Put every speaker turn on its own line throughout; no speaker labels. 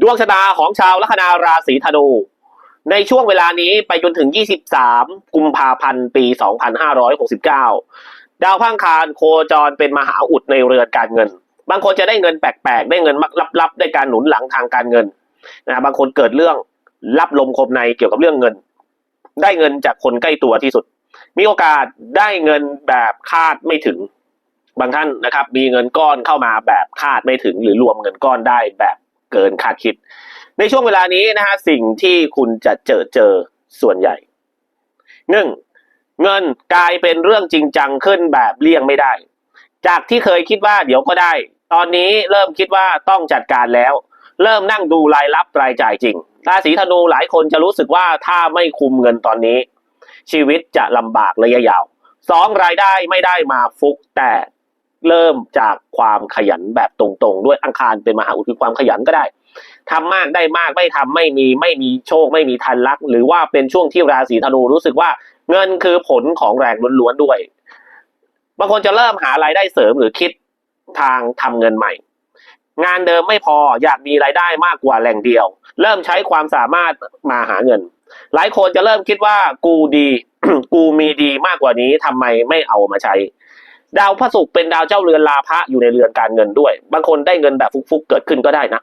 ดวงชะตาของชาวลัคนาราศีธนู ในช่วงเวลานี้ไปจนถึง 23 กุมภาพันธ์ ปี 2569 ดาวพังคารโคจรเป็นมหาอุดในเรือนการเงิน บางคนจะได้เงินแปลกๆ ได้เงินลับๆ ได้การหนุนหลังทางการเงินนะบางคนเกิดเรื่องรับลมคมในเกี่ยวกับเรื่องเงิน ได้เงินจากคนใกล้ตัวที่สุด มีโอกาสได้เงินแบบคาดไม่ถึง บางท่านนะครับ มีเงินก้อนเข้ามาแบบคาดไม่ถึง หรือรวมเงินก้อนได้แบบ เกินคาดคิด ในช่วงเวลานี้นะฮะสิ่งที่คุณจะเจอเจอส่วนใหญ่หนึ่งเงินกลายเป็นเรื่องจริงจังขึ้นแบบเลี่ยงไม่ได้ จากที่เคยคิดว่าเดี๋ยวก็ได้ ตอนนี้เริ่มคิดว่าต้องจัดการแล้ว เริ่มนั่งดูรายรับรายจ่ายจริงราศีธนูหลายคนจะรู้สึกว่าถ้าไม่คุมเงินตอนนี้ ชีวิตจะลำบากระยะยาวสองรายได้ไม่ได้มาฟุกแต่ เริ่มจากความขยันแบบตรงๆ ด้วยอังคารเป็นมหาอุดคือความขยันก็ได้ทำมากได้มากไม่ทำไม่มีไม่มีโชคไม่มีทันลัก หรือว่าเป็นช่วงที่ราศีธนูรู้สึกว่าเงินคือผลของแรงล้วนๆด้วยบางคนจะเริ่มหารายได้เสริมหรือคิดทางทำเงินใหม่ งานเดิมไม่พออยากมีรายได้มากกว่าแหล่งเดียว เริ่มใช้ความสามารถมาหาเงิน หลายคนจะเริ่มคิดว่ากูดี กูมีดีมากกว่านี้ทำไมไม่เอามาใช้ ดาวพระศุกร์เป็นดาวเจ้าเรือนลาภะอยู่ในเรือนการเงินด้วย บางคนได้เงินแบบฟุกๆเกิดขึ้นก็ได้นะ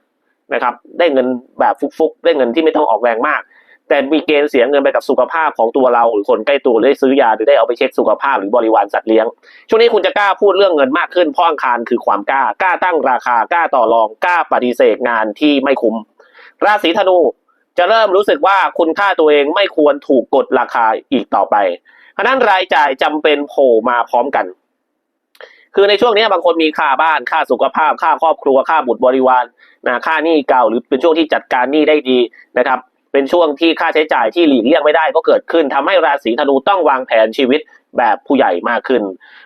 นะครับ ได้เงินแบบฟุกๆได้เงินที่ไม่ต้องออกแรงมาก แต่มีเกณฑ์เสียเงินไปกับสุขภาพของตัวเราหรือคนใกล้ตัวหรือได้ซื้อยาหรือได้เอาไปเช็คสุขภาพหรือบริวารสัตว์เลี้ยง ช่วงนี้คุณจะกล้าพูดเรื่องเงินมากขึ้นเพราะอังคารคือความกล้ากล้าตั้งราคากล้าต่อรองกล้าปฏิเสธงานที่ไม่คุ้ม ราศีธนูจะเริ่มรู้สึกว่าคุณค่าตัวเองไม่ควรถูกกดราคาอีกต่อไปเพราะนั้นรายจ่ายจำเป็นโผล่มาพร้อมกัน คือในช่วงนี้บางคนมีค่าบ้านค่าสุขภาพ ค่าครอบครัวค่าบุตรบริวารนะค่าหนี้เก่าหรือเป็นช่วงที่จัดการหนี้ได้ดีนะครับเป็นช่วงที่ค่าใช้จ่ายที่หลีกเลี่ยงไม่ได้ก็เกิดขึ้นทำให้ราศีธนูต้องวางแผนชีวิตแบบผู้ใหญ่มากขึ้น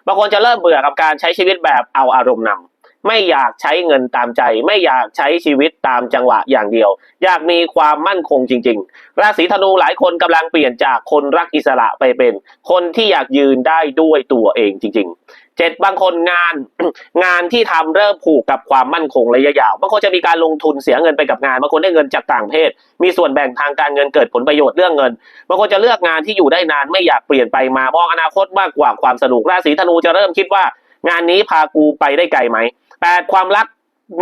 บางคนจะเริ่มเบื่อกับการใช้ชีวิตแบบเอาอารมณ์นำ ไม่อยากใช้เงินตามใจ ไม่อยากใช้ชีวิตตามจังหวะอย่างเดียว อยากมีความมั่นคงจริง ๆ ราศีธนูหลายคนกำลังเปลี่ยนจากคนรักอิสระไปเป็น คนที่อยากยืนได้ด้วยตัวเองจริง ๆเจ็ดบางคนงานงานที่ทำเริ่มผูกกับความมั่นคงระยะยาวบางคนจะมีการลงทุนเสียเงินไปกับงานบางคนได้เงินจากต่างประเทศ มีส่วนแบ่งทางการเงินเกิดผลประโยชน์เรื่องเงินบางคนจะเลือกงานที่อยู่ได้นานไม่อยากเปลี่ยนไปมามองอนาคตมากกว่าความสนุกราศีธนูจะเริ่มคิดว่า งานนี้พากูไปได้ไกลไหม แปดความรัก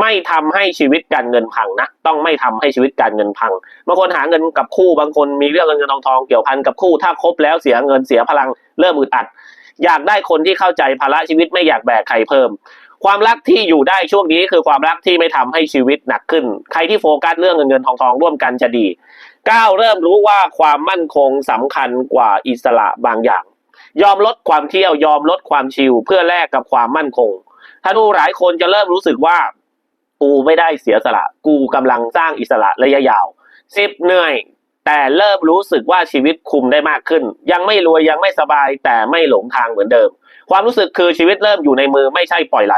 ไม่ทำให้ชีวิตการเงินพังนะต้องไม่ทำให้ชีวิตการเงินพังบางคนหาเงินกับคู่บางคนมีเรื่องเงินเงินทองทองเกี่ยวพันกับคู่ถ้าครบแล้วเสียเงินเสียพลังเริ่มอึดอัด อยากได้คนที่เข้าใจภาระชีวิตไม่อยากแบกใครเพิ่ม ความรักที่อยู่ได้ช่วงนี้คือความรักที่ไม่ทำให้ชีวิตหนักขึ้น ใครที่โฟกัสเรื่องเงินเงินทองทองร่วมกันจะดีก้าวเริ่มรู้ว่าความมั่นคงสำคัญกว่าอิสระบางอย่าง ยอมลดความเที่ยวยอมลดความชิลเพื่อแลกกับความมั่นคง ถ้าดูหลายคนจะเริ่มรู้สึกว่า กูไม่ได้เสียสละ กูกำลังสร้างอิสระระยะยาวสิบเหนื่อย แต่เริ่มรู้สึกว่าชีวิตคุมได้มากขึ้น ยังไม่รวยยังไม่สบายแต่ไม่หลงทางเหมือนเดิม ความรู้สึกคือชีวิตเริ่มอยู่ในมือไม่ใช่ปล่อยไหล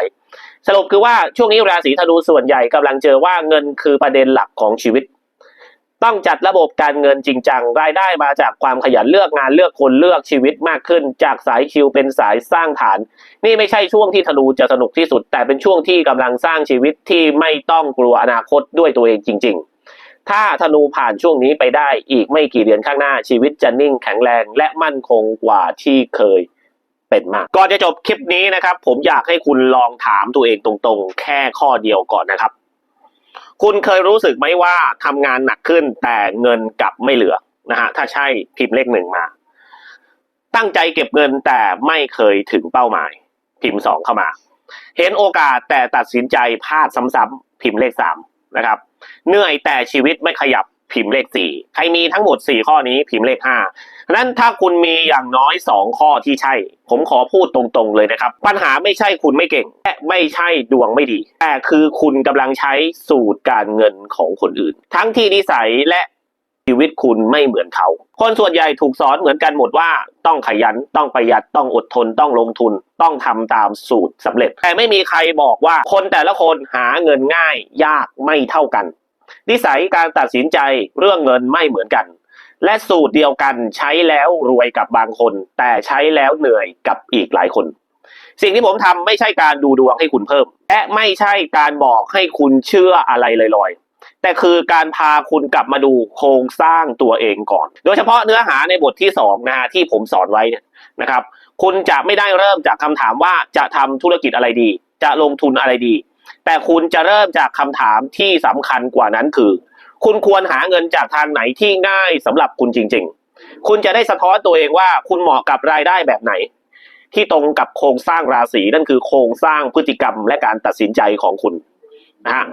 สรุปคือว่าช่วงนี้ราศีธนูส่วนใหญ่กำลังเจอว่าเงินคือประเด็นหลักของชีวิต ต้องจัดระบบการเงินจริงจัง รายได้มาจากความขยันเลือกงานเลือกคนเลือกชีวิตมากขึ้น จากสายคิวเป็นสายสร้างฐาน นี่ไม่ใช่ช่วงที่ธนูจะสนุกที่สุด แต่เป็นช่วงที่กำลังสร้างชีวิตที่ไม่ต้องกลัวอนาคตด้วยตัวเองจริง ๆ ถ้าธนูผ่านช่วงนี้ไปได้อีกไม่กี่เดือนข้างหน้าชีวิตจะนิ่งแข็งแรง และมั่นคงกว่าที่เคยเป็นมาก่อนจะจบคลิปนี้นะครับ ผมอยากให้คุณลองถามตัวเองตรงๆ แค่ข้อเดียวก่อนนะครับ คุณเคยรู้สึกไหมว่าทำงานหนักขึ้นแต่เงินกลับไม่เหลือนะฮะถ้าใช่พิมพ์เลขหนึ่งมา ตั้งใจเก็บเงินแต่ไม่เคยถึงเป้าหมาย พิมพ์สองเข้ามา เห็นโอกาสแต่ตัดสินใจพลาดซ้ำๆพิมพ์เลขสามนะครับ เหนื่อยแต่ชีวิตไม่ขยับ พิมพ์เลขสี่ใครมีทั้งหมดสี่ข้อนี้พิมพ์เลขห้าฉะนั้นถ้าคุณมีอย่างน้อยสองข้อที่ใช่ ผมขอพูดตรงๆเลยนะครับ ปัญหาไม่ใช่คุณไม่เก่งและไม่ใช่ดวงไม่ดี แต่คือคุณกำลังใช้สูตรการเงินของคนอื่น ทั้งที่นิสัยและชีวิตคุณไม่เหมือนเขา คนส่วนใหญ่ถูกสอนเหมือนกันหมดว่าต้องขยัน ต้องประหยัด ต้องอดทน ต้องลงทุน ต้องทำตามสูตรสำเร็จ แต่ไม่มีใครบอกว่าคนแต่ละคนหาเงินง่ายยากไม่เท่ากัน นิสัยการตัดสินใจเรื่องเงินไม่เหมือนกัน และสูตรเดียวกันใช้แล้วรวยกับบางคน แต่ใช้แล้วเหนื่อยกับอีกหลายคน สิ่งที่ผมทำไม่ใช่การดูดวงให้คุณเพิ่ม และไม่ใช่การบอกให้คุณเชื่ออะไรลอยๆ แต่คือการพาคุณกลับมาดูโครงสร้างตัวเองก่อน โดยเฉพาะเนื้อหาในบทที่สองนะฮะที่ผมสอนไว้เนี่ยนะครับ คุณจะไม่ได้เริ่มจากคำถามว่าจะทำธุรกิจอะไรดี จะลงทุนอะไรดี แต่คุณจะเริ่มจากคำถามที่สำคัญกว่านั้นคือ คุณควรหาเงินจากทางไหนที่ง่ายสำหรับคุณจริง ๆ คุณจะได้สะท้อนตัวเองว่าคุณเหมาะกับรายได้แบบไหน ที่ตรงกับโครงสร้างราศีนั่นคือโครงสร้างพฤติกรรมและการตัดสินใจของคุณนะฮะ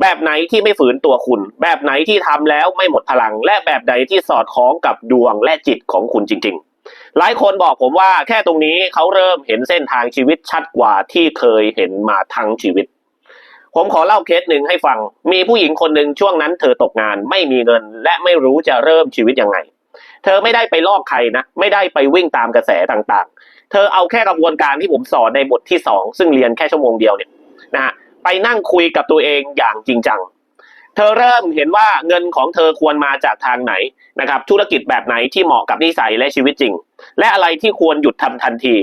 แบบไหนที่ไม่ฝืนตัวคุณ แบบไหนที่ทำแล้วไม่หมดพลัง และแบบไหนที่สอดคล้องกับดวงและจิตของคุณจริง ๆ หลายคนบอกผมว่าแค่ตรงนี้เขาเริ่มเห็นเส้นทางชีวิตชัดกว่าที่เคยเห็นมาทั้งชีวิต ผมขอเล่าเคสหนึ่งให้ฟัง มีผู้หญิงคนหนึ่งช่วงนั้นเธอตกงานไม่มีเงิน และไม่รู้จะเริ่มชีวิตยังไง เธอไม่ได้ไปลอกใครนะ ไม่ได้ไปวิ่งตามกระแสต่างๆ เธอเอาแค่กระบวนการที่ผมสอนในบทที่สองซึ่งเรียนแค่ชั่วโมงเดียวเนี่ยนะฮะไปนั่งคุยกับตัวเองอย่างจริงจัง เธอเริ่มเห็นว่าเงินของเธอควรมาจากทางไหนนะครับ ธุรกิจแบบไหนที่เหมาะกับนิสัยและชีวิตจริง และอะไรที่ควรหยุดทำทันที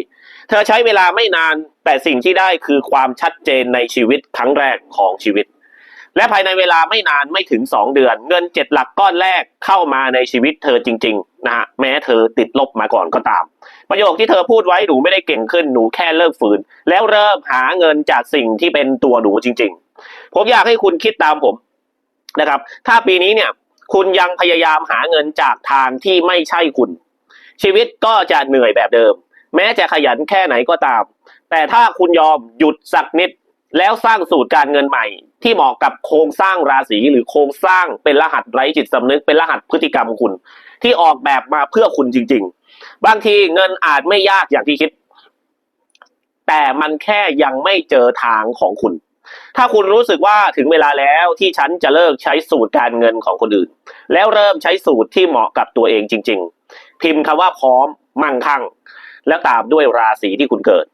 เธอใช้เวลาไม่นาน แต่สิ่งที่ได้คือความชัดเจนในชีวิตครั้งแรกของชีวิต และภายในเวลาไม่นานไม่ถึง 2 เดือน เงินเจ็ดหลักก้อนแรกเข้ามาในชีวิตเธอจริงๆนะฮะแม้เธอติดลบมาก่อนก็ตาม ประโยคที่เธอพูดไว้หนูไม่ได้เก่งขึ้นหนูแค่เลิกฝืน แล้วเริ่มหาเงินจากสิ่งที่เป็นตัวหนูจริง ๆ ผมอยากให้คุณคิดตามผมนะครับ ถ้าปีนี้เนี่ยคุณยังพยายามหาเงินจากทางที่ไม่ใช่คุณ ชีวิตก็จะเหนื่อยแบบเดิม แม้จะขยันแค่ไหนก็ตาม แต่ถ้าคุณยอมหยุดสักนิด แล้วสร้างสูตรการเงินใหม่ ที่เหมาะกับโครงสร้างราศีหรือโครงสร้างเป็นรหัสไร้จิตสำนึกเป็นรหัสพฤติกรรมของคุณ ที่ออกแบบมาเพื่อคุณจริง ๆ บางทีเงินอาจไม่ยากอย่างที่คิด แต่มันแค่ยังไม่เจอทางของคุณ ถ้าคุณรู้สึกว่าถึงเวลาแล้วที่ฉันจะเลิกใช้สูตรการเงินของคนอื่น แล้วเริ่มใช้สูตรที่เหมาะกับตัวเองจริง ๆ พิมพ์คำว่าพร้อมมั่งคั่ง แล้วตามด้วยราศีที่คุณเกิด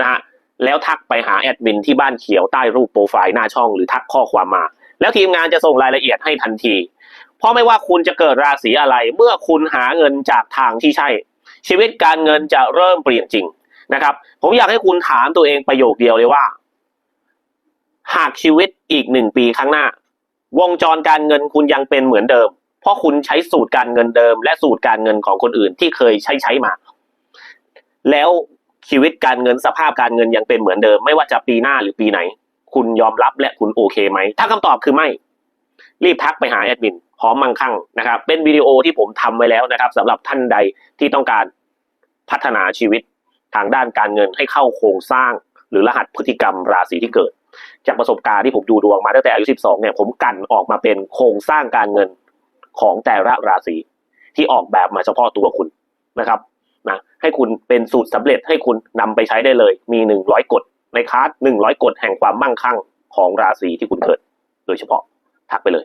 นะฮะแล้วทักไปหาแอดมินที่บ้านเขียวใต้รูปโปรไฟล์หน้าช่องหรือทักข้อความมา แล้วทีมงานจะส่งรายละเอียดให้ทันที เพราะไม่ว่าคุณจะเกิดราศีอะไร เมื่อคุณหาเงินจากทางที่ใช่ ชีวิตการเงินจะเริ่มเปลี่ยนจริงนะครับ ผมอยากให้คุณถามตัวเองประโยคเดียวเลยว่า หากชีวิตอีกหนึ่งปีข้างหน้า วงจรการเงินคุณยังเป็นเหมือนเดิม เพราะคุณใช้สูตรการเงินเดิม และสูตรการเงินของคนอื่นที่เคยใช้ใช้มา แล้ว ชีวิตการเงินสภาพการเงินยังเป็นเหมือนเดิม ไม่ว่าจะปีหน้าหรือปีไหน คุณยอมรับและคุณโอเคไหม ถ้าคำตอบคือไม่ รีบทักไปหาแอดมินพร้อมมั่งคั่งนะครับ เป็นวิดีโอที่ผมทำไว้แล้วนะครับสำหรับท่านใดที่ต้องการพัฒนาชีวิตทางด้านการเงินให้เข้าโครงสร้าง หรือรหัสพฤติกรรมราศีที่เกิด จากประสบการณ์ที่ผมดูดวงมาตั้งแต่อายุ 12 เนี่ยผมกันออกมาเป็นโครงสร้างการเงินของแต่ละราศีที่ออกแบบมาเฉพาะตัวคุณนะครับ นะให้คุณเป็นสูตรสำเร็จให้คุณนำไปใช้ได้เลย มี100กฎในคลาส100กฎแห่งความมั่งคั่งของราศีที่คุณเกิด โดยเฉพาะทักไปเลย